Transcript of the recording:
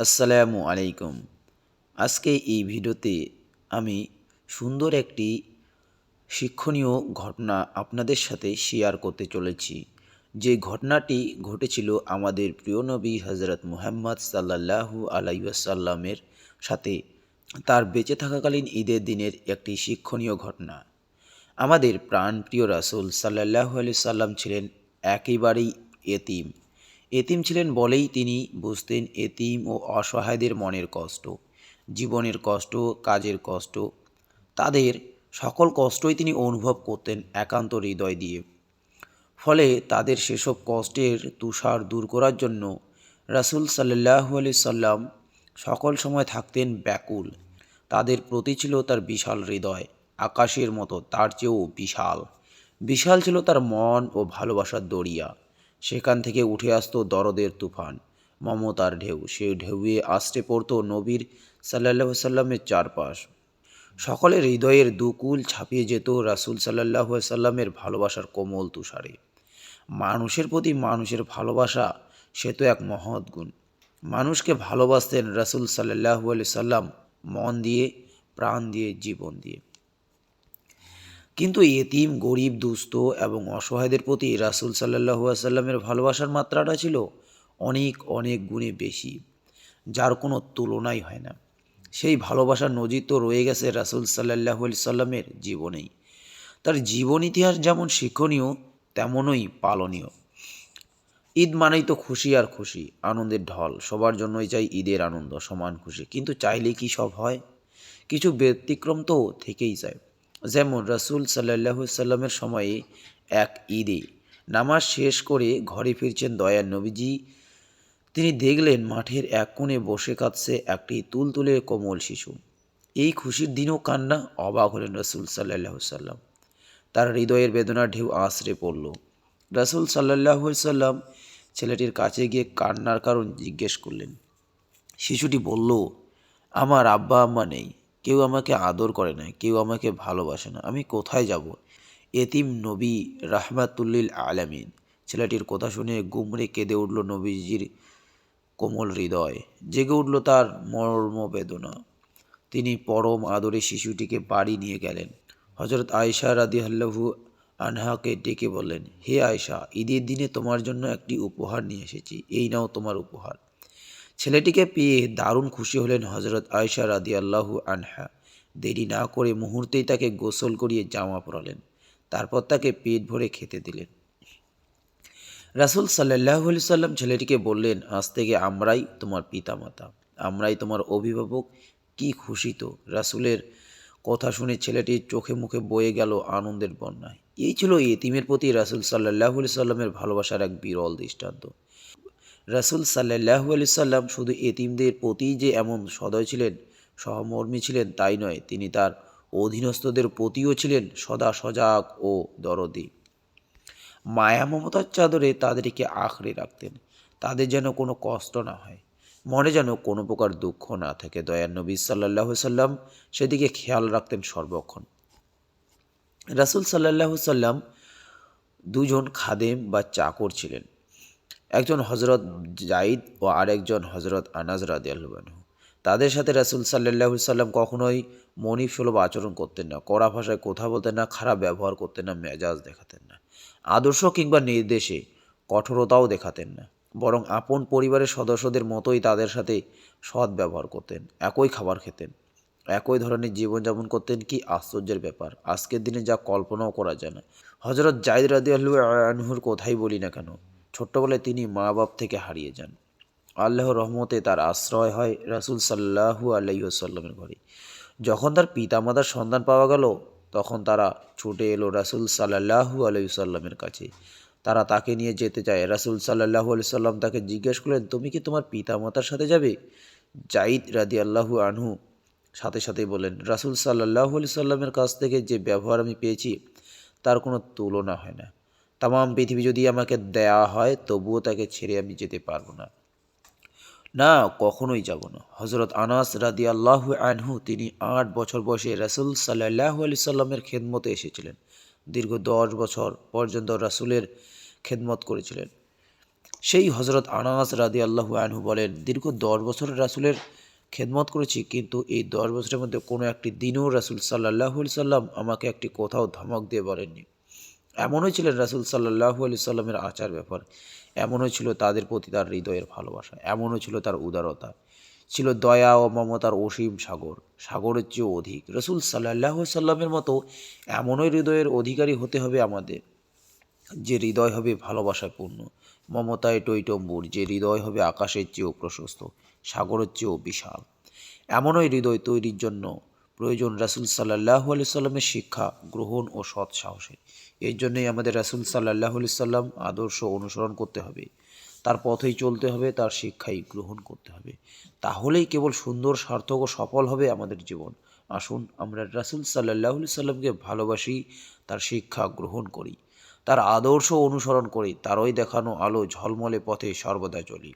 আসসালামু আলাইকুম। আজকে এই ভিডিওতে আমি সুন্দর একটি শিক্ষণীয় ঘটনা আপনাদের সাথে শেয়ার করতে চলেছি। যে ঘটনাটি ঘটেছিল আমাদের প্রিয় নবী হজরত মুহাম্মদ সাল্লাল্লাহু আলাইসাল্লামের সাথে, তার বেঁচে থাকাকালীন ঈদের দিনের একটি শিক্ষণীয় ঘটনা। আমাদের প্রাণপ্রিয় রাসুল সাল্লাল্লাহু আলি সাল্লাম ছিলেন একেবারেই এতিম। এতিম ছিলেন বলেই তিনি বুঝতেন এতিম ও অসহায়দের মনের কষ্ট, জীবনের কষ্ট, কাজের কষ্ট। তাদের সকল কষ্টই তিনি অনুভব করতেন একান্ত হৃদয় দিয়ে। ফলে তাদের সেসব কষ্টের তুষার দূর করার জন্য রাসূল সাল্লাল্লাহু আলি সাল্লাম সকল সময় থাকতেন ব্যাকুল। তাদের প্রতি ছিল তার বিশাল হৃদয়, আকাশের মতো তার চেয়েও বিশাল। বিশাল ছিল তার মন ও ভালোবাসার দরিয়া। সেখান থেকে উঠে আসতো দরদের তুফান। মমতার ঢেউ, সে ঢেউয়ে আসতে পড়ত নবীর সাল্লাহ সাল্লামের চারপাশ। সকলের হৃদয়ের দুকুল ছাপিয়ে যেত রাসূল সাল্লাহ সাল্লামের ভালোবাসার কোমল তুষারে। মানুষের প্রতি মানুষের ভালোবাসা, সে তো এক মহৎ গুণ। মানুষকে ভালোবাসতেন রাসূল সাল্লাহু সাল্লাম মন দিয়ে, প্রাণ দিয়ে, জীবন দিয়ে। কিন্তু এতিম, গরিব, দুস্থ এবং অসহায়দের প্রতি রাসূল সাল্লাহু সাল্লামের ভালোবাসার মাত্রাটা ছিল অনেক অনেক গুণে বেশি, যার কোনো তুলনাই হয় না। সেই ভালোবাসার নজির তো রয়ে গেছে রাসূল সাল্লাহু সাল্লামের জীবনেই। তার জীবন ইতিহাস যেমন শিক্ষণীয়, তেমনই পালনীয়। ঈদ মানেই তো খুশি আর খুশি, আনন্দের ঢল, সবার জন্যই চাই ঈদের আনন্দ, সমান খুশি। কিন্তু চাইলে কি সব হয়? কিছু ব্যতিক্রম তো থেকেই যায়। যেমন রসুল সাল্লাহ সাল্লামের সময়ে এক ঈদে নামাজ শেষ করে ঘরে ফিরছেন দয়ার নবীজি। তিনি দেখলেন মাঠের এক কোণে বসে কাঁদছে একটি তুলতুলে কোমল শিশু। এই খুশির দিনও কান্না, অবাক হলেন রসুল সাল্লাহ সাল্লাম তার হৃদয়ের বেদনার ঢেউ আশ্রে পড়ল। রাসূল সাল্লাহ সাল্লাম ছেলেটির কাছে গিয়ে কান্নার কারণ জিজ্ঞেস করলেন। শিশুটি বলল, আমার আব্বা আম্মা নেই। কেউ আমাকে আদর করে না, কেউ আমাকে ভালোবাসে না। আমি কোথায় যাব? এতিম নবী রাহমাতুল্লিল আলামিন। ছেলেটির কথা শুনে গুমরে কেঁদে উঠল নবীজির কোমল হৃদয়। জেগে উঠল তার মর্ম বেদনা। তিনি পরম আদরে শিশুটিকে বাড়ি নিয়ে গেলেন। হজরত আয়সা রাদিহাল্লাহু আনহাকে ডেকে বললেন, হে আয়সা ঈদের দিনে তোমার জন্য একটি উপহার নিয়ে এসেছি। এই নাও তোমার উপহার। ছেলেটিকে পেয়ে দারুণ খুশি হলেন হজরত আয়সা রাদি আল্লাহু আনহা। দেরি না করে মুহূর্তেই তাকে গোসল করিয়ে জামা পরালেন। তারপর তাকে পেট ভরে খেতে দিলেন। রাসুল সাল্লাহ সাল্লাম ছেলেটিকে বললেন, আজ থেকে আমরাই তোমার পিতামাতা। আমরাই তোমার অভিভাবক। কি খুশি তো। রাসুলের কথা শুনে ছেলেটির চোখে মুখে বয়ে গেল আনন্দের বন্যায়। এই ছিল এতিমের প্রতি রাসুল সাল্লাহ সাল্লামের ভালোবাসার এক বিরল দৃষ্টান্ত। রাসুল সাল্লাহ আলি সাল্লাম শুধু এতিমদের প্রতি যে এমন সদয় ছিলেন, সহমর্মী ছিলেন তাই নয়, তিনি তার অধীনস্থদের প্রতিও ছিলেন সদা সজাগ ও দরদি। মায়া মমতার চাদরে তাদেরকে আঁকড়ে রাখতেন, তাদের যেন কোনো কষ্ট না হয়, মনে যেন কোনো প্রকার দুঃখ না থাকে। দয়ার নবী সাল্লাহ সাল্লাম সেদিকে খেয়াল রাখতেন সর্বক্ষণ। রাসুল সাল্লাহ সাল্লাম দুজন খাদেম বা চাকর ছিলেন একজন হজরত জাইদ ও আরেকজন হজরত আনাজ রাদিয়াল্লাহু তাদের সাথে রাসুল সাল্লাহ সাল্লাম কখনোই মনিব সুলভ আচরণ করতেন না, কড়া ভাষায় কথা বলতেন না, খারাপ ব্যবহার করতেন না, মেজাজ দেখাতেন না, আদর্শ কিংবা নির্দেশে কঠোরতাও দেখাতেন না, বরং আপন পরিবারের সদস্যদের মতোই তাদের সাথে সৎ ব্যবহার করতেন, একই খাবার খেতেন, একই ধরনের জীবনযাপন করতেন কি আশ্চর্যের ব্যাপার, আজকের দিনে যা কল্পনাও করা যায় না। হজরত জাইদ রাদি আল্লু আনহুর কথাই বলি না কেন ছোট্টবেলায় তিনি মা বাপ থেকে হারিয়ে যান। আল্লাহর রহমতে তার আশ্রয় হয় রাসুল সাল্লাহু আল্লাহসাল্লামের ঘরে। যখন তার পিতামাতার সন্ধান পাওয়া গেল, তখন তারা ছুটে এলো রাসুল সাল্লাহু আলাইসাল্লামের কাছে। তারা তাকে নিয়ে যেতে চায়। রাসুল সাল্লাহু আলি সাল্লাম তাকে জিজ্ঞেস করলেন, তুমি কি তোমার পিতামাতার সাথে যাবে? জাইদ রাদি আল্লাহু আনহু সাথে সাথে বলেন রাসুল সাল্লাহু আলি সাল্লামের কাছ থেকে যে ব্যবহার আমি পেয়েছি, তার কোনো তুলনা হয় না। তাম পৃথিবী যদি আমাকে দেয়া হয়, তবুও তাকে ছেড়ে আমি যেতে পারব না। না, কখনোই যাব না। হজরত আনাস রাদি আল্লাহ আনহু, তিনি আট বছর বয়সে রাসুল সাল্লাহ আলি সাল্লামের খেদমতে এসেছিলেন। দীর্ঘ দশ বছর পর্যন্ত রাসুলের খেদমত করেছিলেন। সেই হজরত আনাস রাদি আল্লাহ আনহু বলেন, দীর্ঘ দশ বছর রাসুলের খেদমত করেছি, কিন্তু এই দশ বছরের মধ্যে কোনো একটি দিনও রাসুল সাল্লাহ সাল্লাম আমাকে একটি কোথাও ধমক দিয়ে বলেননি। এমনই ছিলেন রাসুল সাল্লাহ আলি সাল্লামের আচার ব্যাপার। এমনও ছিল তাদের প্রতি তার হৃদয়ের ভালোবাসা। এমনও ছিল তার উদারতা। ছিল দয়া ও মমতার অসীম সাগর। সাগরের চেয়েও অধিক। রসুল সাল্লাহ সাল্লামের মতো এমনই হৃদয়ের অধিকারী হতে হবে আমাদের। যে হৃদয় হবে ভালোবাসায় পূর্ণ মমতায় টৈটম্বুর। যে হৃদয় হবে আকাশের চেয়েও প্রশস্ত। সাগরের চেয়েও বিশাল। এমনই হৃদয় তৈরির জন্য প্রয়োজন রাসুল সাল্লাহ আলি সাল্লামের শিক্ষা, গ্রহণ ও সৎ সাহসের এর জন্যই আমাদের রাসুল সাল্লাহ আলি সাল্লাম আদর্শ অনুসরণ করতে হবে। তার পথেই চলতে হবে, তার শিক্ষাই গ্রহণ করতে হবে। তাহলেই কেবল সুন্দর, সার্থক ও সফল হবে আমাদের জীবন। আসুন, আমরা রাসুল সাল্লাহ সাল্লামকে ভালোবাসি, তার শিক্ষা গ্রহণ করি। তার আদর্শ অনুসরণ করি, তারই দেখানো আলো ঝলমলে পথে সর্বদা চলি।